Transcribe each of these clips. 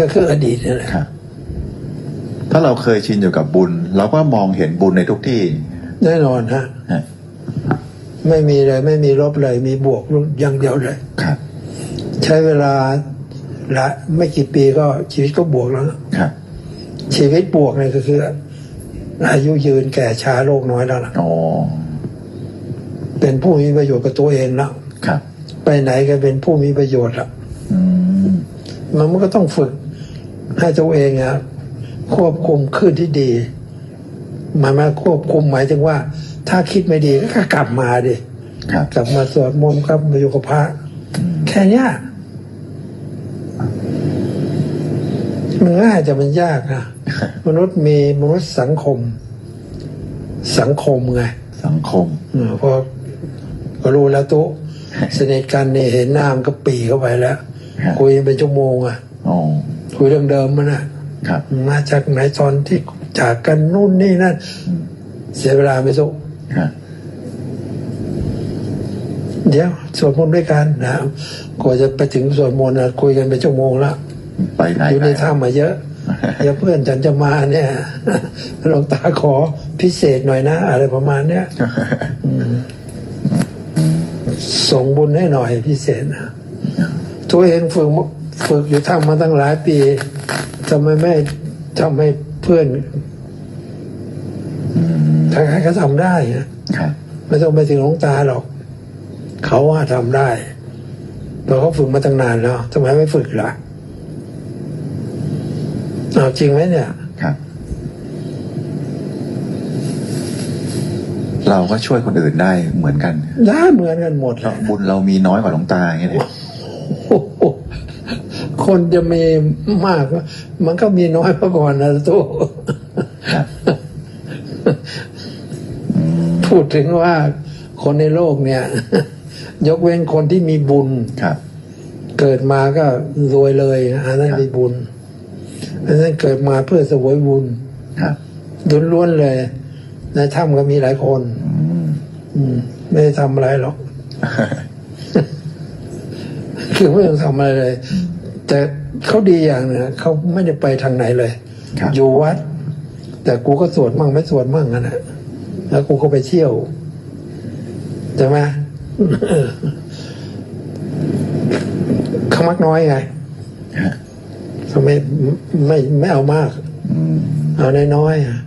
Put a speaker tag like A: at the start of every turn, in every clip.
A: ก็คืออดีตนี่แหละ
B: ครับ ถ้าเราเคยชินอยู่กับบุญ เราก็มองเห็นบุญในทุกที่
A: แน่นอนฮะ
B: ฮะ
A: ไม่มีเลย ไม่มีลบเลย มีบวกอย่างเดียวเลย
B: ครับ
A: ใช้เวลาละไม่กี่ปีก็ชีวิตก็บวกแล้วนะครับชีวิตบวกเนี่ยก็คือ อายุยืนแก่ช้าโรคน้อยแล้วล่ะ
B: อ๋อ
A: เป็นผู้มีประโยชน์กับตัวเองแล้ว
B: ครับ
A: ไปไหนก็เป็นผู้มีประโยชน์ละ
B: อืม
A: มันมันก็ต้องฝึกให้ตัวเองอะควบคุมขึ้นที่ดีหมายมาควบคุมหมายถึงว่า ถ้าคิดไม่ดีก็กลับมาดิ
B: ครับ
A: กลับมาสวดมนต์กลับมาอยู่กับพระแค่เนี้ยมันง่ายแต่มันยากนะมนุษย์มีมนุษย์สังคม สังคมไง
B: สังคม
A: เออพอก็รู้แล้วตุ๊สนิทกันเนี่ยเห็นหน้ามันก็ปรีเข้าไปแล้ว
B: ครับ
A: คุยกันเป็นชั่วโมงอะ
B: อ๋อ
A: คุยเรื่องเดิมมันนะครับมาจากไหนตอนที่จากกันนู่นนี่นั่นเสียเวลาไปสุ
B: ครับ
A: เดี๋ยวสวดมนต์ด้วยกันนะกว่าจะไปถึงสวดมนต์นะคุยกันเป็นชั่วโมงแล้ว
B: ไปไหน
A: อยู่ใน
B: ไหน
A: ถ้ำมาเยอะเดี๋ยวเพื่อนฉันจะมาเนี่ยหลวงตาขอพิเศษหน่อยนะ อะไรประมาณเนี้ยอืมส่งบุญให้หน่อยพิเศษนะ ตัวเองฝึกมาฝึกอยู่ถ้ำมาตั้งหลายปีทำไมไม่ทำให้เพื่อนทางใครก็ทำได้นะครับไม่ต้องไปถึงหลวงตาหรอก เขาว่าทำได้เพราะเขาฝึกมาตั้งนานแล้วทำไมไม่ฝึกล่ะเอาจริงไหมเนี่ย
B: ครับเราก็ช่วยคนอื่นได้เหมือนกัน
A: ได้เหมือนกันหมดแหละ
B: บุญเรามีน้อยกว่าหลวงตาอย่างเงี้ยเลย
A: โอ้โห คนจะมีมาก มันก็มีน้อยมาก่อนนะตู้
B: ครับ
A: พูดถึงว่าคนในโลกเนี่ย ยกเว้นคนที่มีบุญ
B: ครับ
A: เกิดมาก็รวยเลยอันนั้น
B: ครับ
A: มีบุญอันนั้นเกิดมาเพื่อเสวยบุญ
B: ครับ
A: ล้วนๆเลย ในถ้ำก็มีหลายคน
B: อืม
A: อืมไม่ได้ทำอะไรหรอกคือไม่ต้องทำอะไรเลย แต่เขาดีอย่างหนึงนะเขาไม่ได้ไปทางไหนเลย
B: ครับ
A: อยู่วัด แต่กูก็สวดมั่งไม่สวดมั่งนั่นแหละแล้วกูก็ไปเที่ยวใช่ไหม เขามักน้อยไง
B: ฮะ
A: เขาไม่ไม่ไม่เอามาก
B: อืม
A: เอาน้อยๆอะ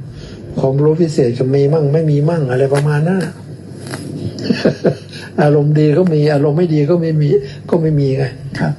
A: ความรู้พิเศษก็มีมั่ง ไม่มีมั่งอะไรประมาณนั้นน่ะอารมณ์ดีก็มี อารมณ์ไม่ดีก็ไม่มี ก็ไม่มีไง
B: ครับ